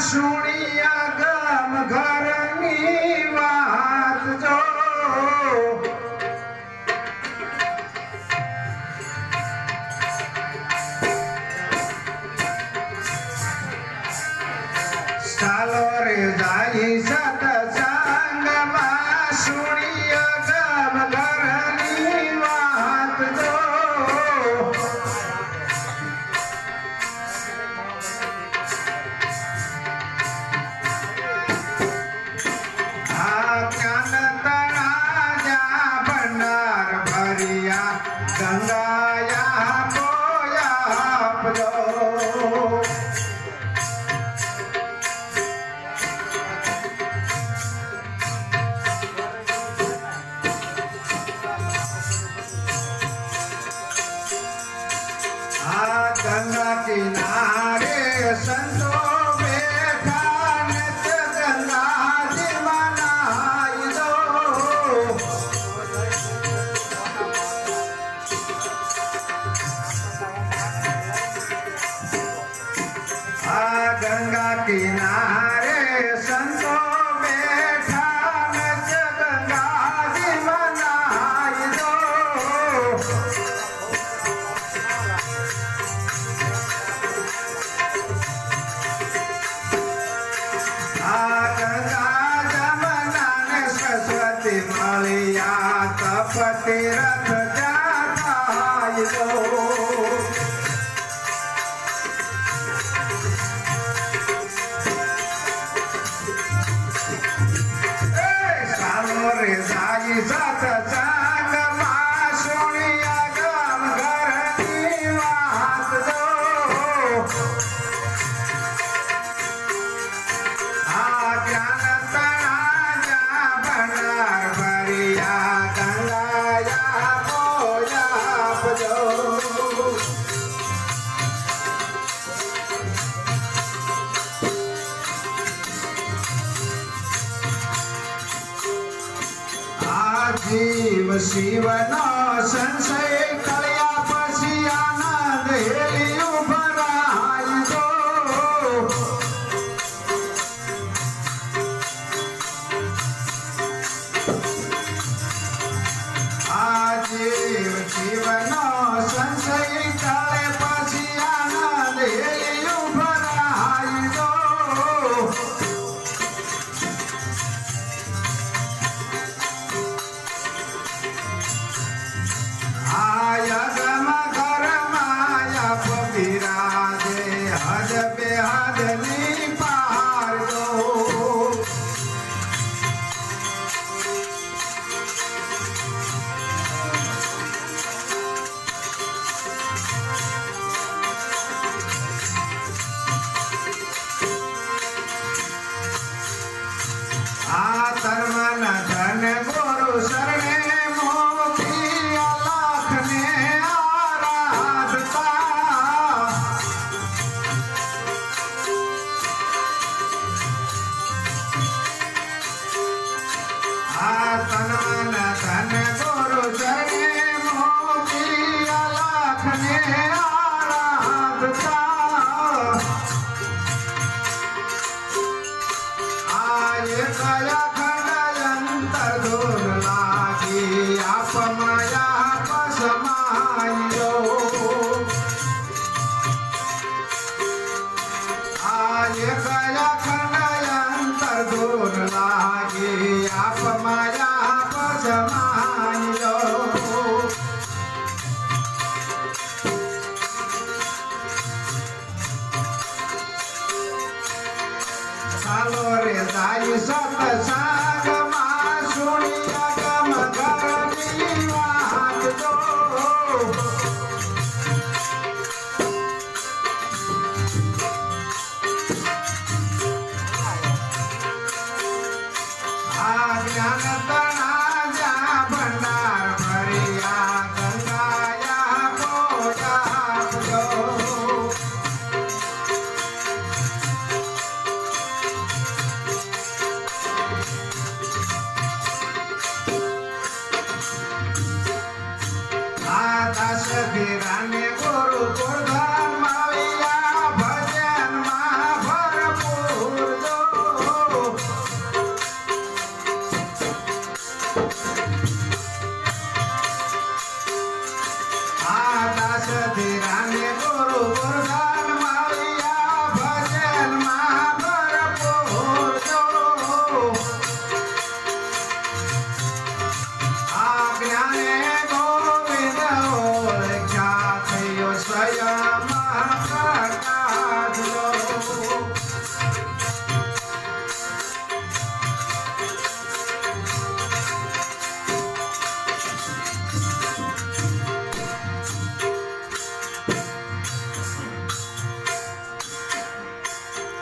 સુણિયા ગામ ઘરની વાત જો. ચાલો રે જાય સતા ગંગા કિનારે સંતો ગંગા કિનારે સંતો માટે રખતા થાય તો Jesus. જીવ શિવનો સંશય કરે આ ધર્મના ધન కళ కళలంతలోను सा દાસ ગોરુ ગોળ